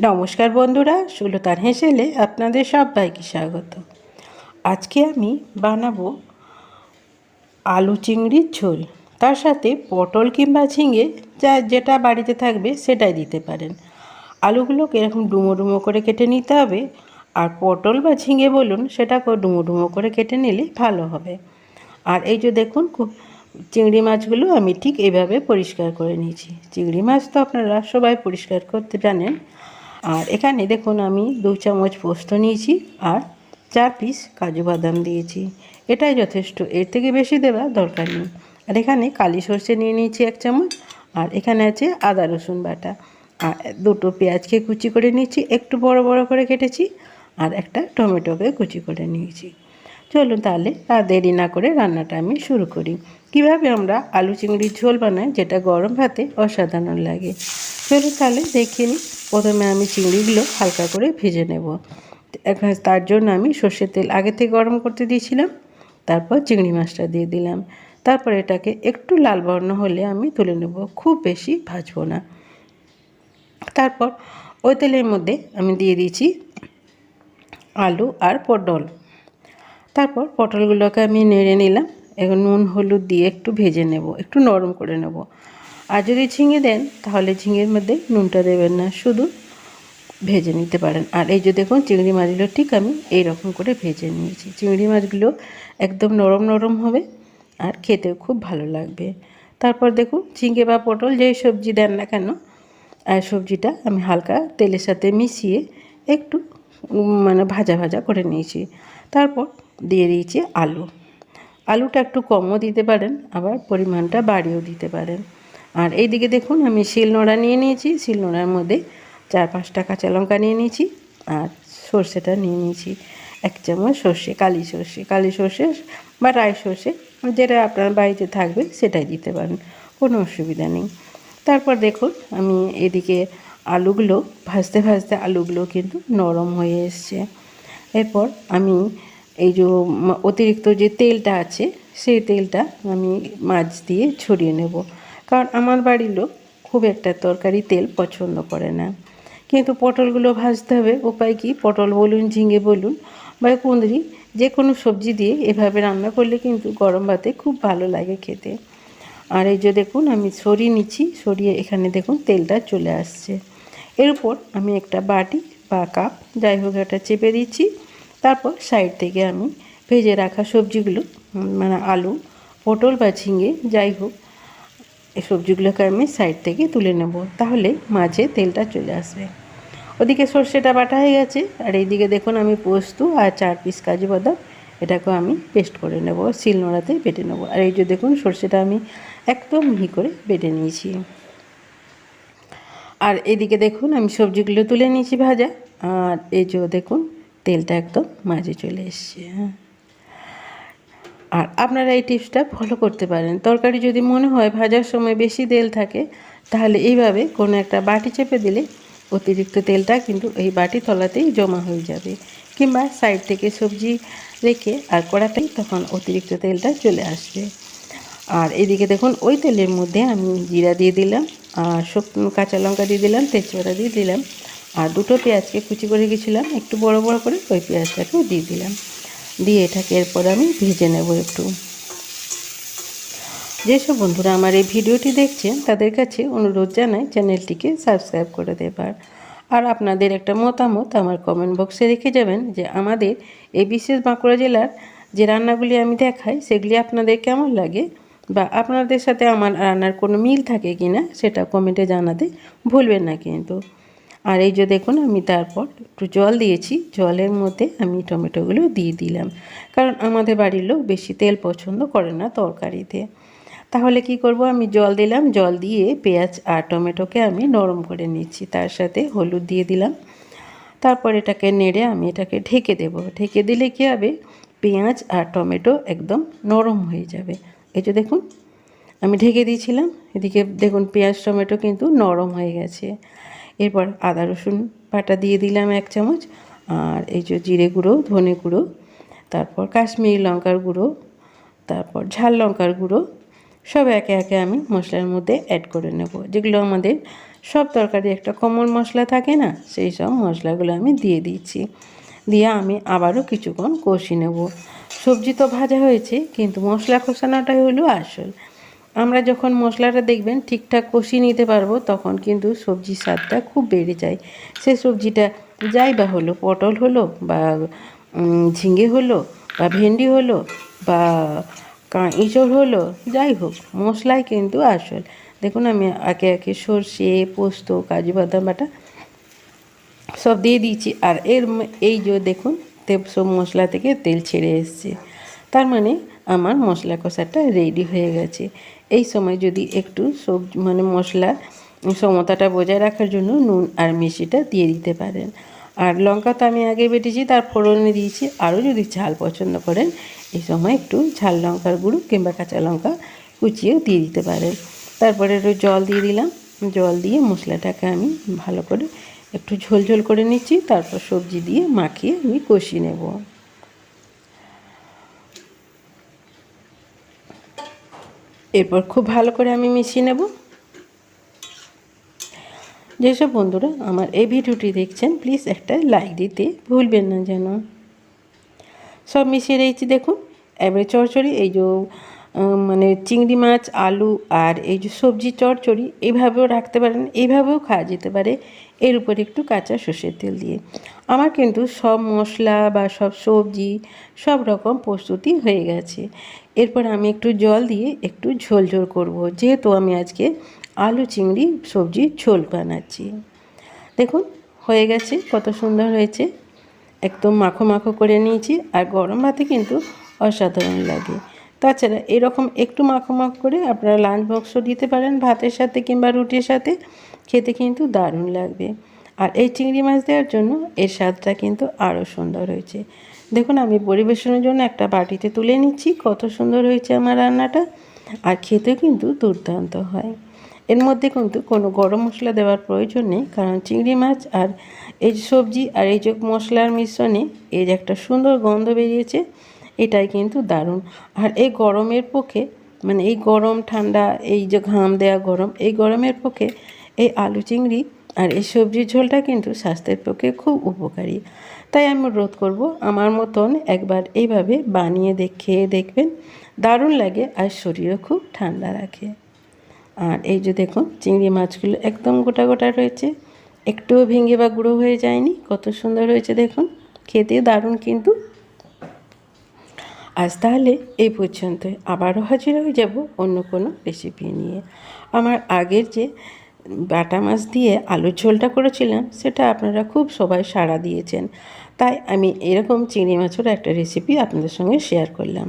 নমস্কার বন্ধুরা, সুলতান হেসেলে আপনাদের সবাইকে স্বাগত। আজকে আমি বানাবো আলু চিংড়ির ঝোল। তার সাথে পটল কিংবা ঝিঙে যা যেটা বাড়িতে থাকবে সেটাই দিতে পারেন। আলুগুলোকে এরকম ডুমো ডুমো করে কেটে নিতে হবে। আর পটল বা ঝিঙে বলুন, সেটাকেও ডুমো ডুমো করে কেটে নিলে ভালো হবে। আর এই যে দেখুন, খুব চিংড়ি মাছগুলো আমি ঠিক এইভাবে পরিষ্কার করে নিয়েছি। চিংড়ি মাছ তো আপনারা সবাই পরিষ্কার করতে জানেন। আর এখানে দেখুন আমি দু চামচ পোস্ত নিয়েছি আর চার পিস কাজু বাদাম দিয়েছি। এটাই যথেষ্ট, এর থেকে বেশি দেওয়া দরকার নেই। আর এখানে কালি সর্ষে নিয়ে নিয়েছি এক চামচ, আর এখানে আছে আদা রসুন বাটা। আর দুটো পেঁয়াজকে কুচি করে নিয়েছি, একটু বড় বড় করে কেটেছি, আর একটা টমেটোকে কুচি করে নিয়েছি। চলুন তাহলে আর দেরি না করে রান্নাটা আমি শুরু করি। কীভাবে আমরা আলু চিংড়ির ঝোল বানাই, যেটা গরম ভাতে অসাধারণ লাগে। চলুন তাহলে দেখিয়ে নিই প্রথমে আমি চিংড়িগুলো হালকা করে ভেজে নেব। তার জন্য আমি সর্ষের তেল আগে থেকে গরম করতে দিয়েছিলাম, তারপর চিংড়ি মাছটা দিয়ে দিলাম। তারপর এটাকে একটু লাল বর্ণ হলে আমি তুলে নেব, খুব বেশি ভাজবো না। তারপর ওই তেলের মধ্যে আমি দিয়ে দিয়েছি আলু আর পটল। তারপর পটলগুলোকে আমি নেড়ে নিলাম, এখন নুন, হলুদ দিয়ে একটু ভেজে নেব, একটু নরম করে নেব। আর যদি ঝিঙে দেন, তাহলে ঝিঙের মধ্যে নুনটা দেবেন না, শুধু ভেজে নিতে পারেন। আর এই যে দেখুন, চিংড়ি মাছগুলো ঠিক আমি এই রকম করে ভেজে নিয়েছি। চিংড়ি মাছগুলো একদম নরম নরম হবে আর খেতেও খুব ভালো লাগবে। তারপর দেখুন, ঝিঙে বা পটল যেই সবজি দেন না কেন আর সবজিটা আমি হালকা তেলের সাথে মিশিয়ে একটু মানে ভাজা ভাজা করে নিয়েছি। তারপর দিয়ে দিয়েছি আলু। আলুটা একটু কমও দিতে পারেন, আবার পরিমাণটা বাড়িয়েও দিতে পারেন। আর এইদিকে দেখুন, আমি শিলনোড়া নিয়ে নিয়েছি। শিলনোড়ার মধ্যে চার পাঁচটা কাঁচা লঙ্কা নিয়ে নিয়েছি আর সর্ষেটা নিয়ে নিয়েছি। এক চামচ সর্ষে, কালি সর্ষে কালি সর্ষে বা রাই সর্ষে, যেটা আপনার বাড়িতে থাকবে সেটাই দিতে পারেন, কোনো অসুবিধা নেই। তারপর দেখুন, আমি এদিকে আলুগুলো, ভাজতে ভাজতে আলুগুলো কিন্তু নরম হয়ে এসছে। এরপর আমি এই যে অতিরিক্ত যে তেলটা আছে, সেই তেলটা আমি মাছ দিয়ে ছড়িয়ে নেব। কারণ আমার বাড়ির লোক খুব একটা তরকারি তেল পছন্দ করে না। কিন্তু পটলগুলো ভাজতে হবে। উপায় কি? পটল বলুন, ঝিঙে বলুন বা কুঁদরি যে কোনো সবজি দিয়ে এভাবে রান্না করলে কিন্তু গরম ভাতে খুব ভালো লাগে খেতে। আর এই যে দেখুন, আমি সরিয়ে নিচ্ছি। সরিয়ে এখানে দেখুন, তেলটা চলে আসছে। এর উপর আমি একটা বাটি বা কাপ, যাই হোক এটা চেপে দিচ্ছি। তারপর সাইড থেকে আমি ভেজে রাখা সবজিগুলো মানে আলু, পটল বা ঝিঙে, যাই হোক এই সবজিগুলোকে আমি সাইড থেকে তুলে নেব, তাহলে মাঝে তেলটা চলে আসবে। ওদিকে সর্ষেটা বাটা হয়ে গেছে, আর এইদিকে দেখুন আমি পোস্ত আর চার পিস কাজু বাদাম, এটাকেও আমি পেস্ট করে নেব, শিল নোড়াতে বেটে নেব। আর এই যে দেখুন সর্ষেটা আমি একদম মিহি করে বেটে নিয়েছি। আর এদিকে দেখুন আমি সবজিগুলো তুলে নিয়েছি ভাজা, আর এই যে দেখুন তেলটা একদম মাঝে চলে এসছে। হ্যাঁ আর আপনারা এই টিপসটা ফলো করতে পারেন। তরকারি যদি মনে হয় ভাজার সময় বেশি তেল থাকে, তাহলে এইভাবে কোনো একটা বাটি চেপে দিলে অতিরিক্ত তেলটা কিন্তু এই বাটি তলাতেই জমা হয়ে যাবে। কিংবা সাইড থেকে সবজি রেখে আর কড়াতেই তখন অতিরিক্ত তেলটা চলে আসবে। আর এদিকে দেখুন, ওই তেলের মধ্যে আমি জিরা দিয়ে দিলাম, আর শুকনো কাঁচা লঙ্কা দিয়ে দিলাম, তেজপাতা দিয়ে দিলাম, আর দুটো পেঁয়াজকে কুচি করে গেছিলাম, একটু বড় বড় করে ওই পেঁয়াজটাকেও দিয়ে দিলাম। দিয়ে এটাকে এরপর আমি ভেজে নেব একটু। যেসব বন্ধুরা আমার এই ভিডিওটি দেখছেন, তাদের কাছে অনুরোধ জানাই চ্যানেলটিকে সাবস্ক্রাইব করে দেবার। আর আপনাদের একটা মতামত আমার কমেন্ট বক্সে রেখে যাবেন যে আমাদের এই বিশেষ বাঁকুড়া জেলার যে রান্নাগুলি আমি দেখাই, সেগুলি আপনাদের কেমন লাগে বা আপনাদের সাথে আমার রান্নার কোনো মিল থাকে কি না সেটা কমেন্টে জানাতে ভুলবেন না কিন্তু। আর এই যে দেখুন, আমি তারপর একটু জল দিয়েছি। জলের মধ্যে আমি টমেটোগুলো দিয়ে দিলাম। কারণ আমাদের বাড়ির লোক বেশি তেল পছন্দ করে না তরকারিতে। তাহলে কি করব? আমি জল দিলাম। জল দিয়ে পেঁয়াজ আর টমেটোকে আমি নরম করে নিচ্ছি। তার সাথে হলুদ দিয়ে দিলাম। তারপর এটাকে নেড়ে আমি এটাকে ঢেকে দেব। ঢেকে দিলে কী হবে? পেঁয়াজ আর টমেটো একদম নরম হয়ে যাবে। এই যে দেখুন, আমি ঢেকে দিয়েছিলাম। এদিকে দেখুন, পেঁয়াজ, টমেটো কিন্তু নরম হয়ে গেছে। এরপর আদা, রসুন বাটা দিয়ে দিলাম এক চামচ, আর এই যে জিরে গুঁড়ো, ধনে গুঁড়ো, তারপর কাশ্মীরি লঙ্কার গুঁড়ো, তারপর ঝাল লঙ্কার গুঁড়ো, সব একে একে আমি মশলার মধ্যে অ্যাড করে নেব। যেগুলো আমাদের সব তরকারি একটা কোমল মশলা থাকে না, সেই সব মশলাগুলো আমি দিয়ে দিচ্ছি। দিয়ে আমি আবারও কিছুক্ষণ কষি নেব। সবজি তো ভাজা হয়েছে, কিন্তু মশলা কষানোটাই হলো আসল। আমরা যখন মশলাটা দেখবেন ঠিকঠাক কষিয়ে নিতে পারব, তখন কিন্তু সবজির স্বাদটা খুব বেড়ে যায়। সে সবজিটা যাই বা হলো, পটল হলো বা ঝিঙে হলো বা ভেন্ডি হলো বা, কা- ইঁচড় হলো, যাই হোক, মশলাই কিন্তু আসল। দেখুন, আমি একে একে সর্ষে, পোস্ত, কাজু বাদাম, বাটা সব দিয়ে দিয়েছি। আর এর এই যে দেখুন সব মশলা থেকে তেল ছেড়ে এসছে। তার মানে আমার মশলা কষাটা রেডি হয়ে গেছে। এই সময় যদি একটু সবজি মানে মশলা, সমতাটা বজায় রাখার জন্য নুন আর মিষ্টিটা দিয়ে দিতে পারেন। আর লঙ্কা তো আমি আগে বেটেছি, তার ফোড়নে দিয়েছি। আরও যদি ঝাল পছন্দ করেন, এই সময় একটু ঝাল লঙ্কার গুঁড়ো কিংবা কাঁচা লঙ্কা কুচিয়েও দিয়ে দিতে পারেন। তারপরে একটু জল দিয়ে দিলাম। জল দিয়ে মশলাটাকে আমি ভালো করে একটু ঝোল ঝোল করে নিচ্ছি। তারপর সবজি দিয়ে মাখিয়ে আমি কষিয়ে নেব। এরপর খুব ভালো করে আমি মিশিয়ে নেব। যেসব বন্ধুরা আমার এই ভিডিওটি দেখছেন প্লিজ একটা লাইক দিতে ভুলবেন না যেন। সব মিশিয়ে রেখেছি দেখুন। এবারে চড়চড়ি, এই যে মানে চিংড়ি মাছ, আলু আর এই যে সবজি চচ্চড়ি এইভাবেও রাখতে পারেন এইভাবেও খাওয়া যেতে পারে। এর উপরে একটু কাঁচা সর্ষের তেল দিয়ে। আমার কিন্তু সব মশলা বা সব সবজি, সব রকম প্রস্তুতি হয়ে গেছে। এরপর আমি একটু জল দিয়ে একটু ঝোল ঝোল করব। যেহেতু আমি আজকে আলু, চিংড়ি সবজির ঝোল বানাচ্ছি। দেখুন, হয়ে গেছে, কত সুন্দর হয়েছে। একদম মাখো মাখো করে নিয়েছি, আর গরম ভাতে কিন্তু অসাধারণ লাগে। তাছাড়া এরকম একটু মাখো করে আপনারা লাঞ্চ বক্স দিতে পারেন ভাতের সাথে কিংবা রুটির সাথে। খেতে কিন্তু দারুণ লাগবে। আর এই চিংড়ি মাছ দেওয়ার জন্য এর স্বাদটা কিন্তু আরও সুন্দর হয়েছে। দেখুন, আমি পরিবেশনের জন্য একটা বাটিতে তুলে নিচ্ছি, কত সুন্দর হয়েছে আমার রান্নাটা। আর খেতেও কিন্তু দুর্দান্ত হয়। এর মধ্যে কিন্তু কোনো গরম মশলা দেওয়ার প্রয়োজন নেই, কারণ চিংড়ি মাছ আর এই সবজি আর এই যে মশলার মিশ্রণে যে একটা সুন্দর গন্ধ বেরিয়েছে। এটাই কিন্তু দারুণ। আর এই গরমের পক্ষে মানে এই গরম, ঠান্ডা, এই যে ঘাম দেয়া গরম, এই গরমের পক্ষে এই আলু চিংড়ি আর এই সবজির ঝোলটা কিন্তু স্বাস্থ্যের পক্ষে খুব উপকারী। তাই আমি রোধ করব। আমার মতন একবার এইভাবে বানিয়ে দেখ দেখবেন, দারুণ লাগে আর শরীরও খুব ঠান্ডা রাখে। আর এই যে দেখুন, চিংড়ি মাছগুলো একদম গোটা গোটা রয়েছে। একটুও ভেঙে বা গুঁড়ো হয়ে যায়নি। কত সুন্দর হয়েছে দেখুন। খেতে দারুণ কিন্তু আজ তাহলে এই পর্যন্ত আবারও হাজির হয়ে যাব অন্য কোনো রেসিপি নিয়ে। আমার আগের যে বাটা মাছ দিয়ে আলুর ঝোলটা করেছিলাম, সেটা আপনারা খুব সবাই সাড়া দিয়েছেন। তাই আমি এরকম চিংড়ি মাছের একটা রেসিপি আপনাদের সঙ্গে শেয়ার করলাম।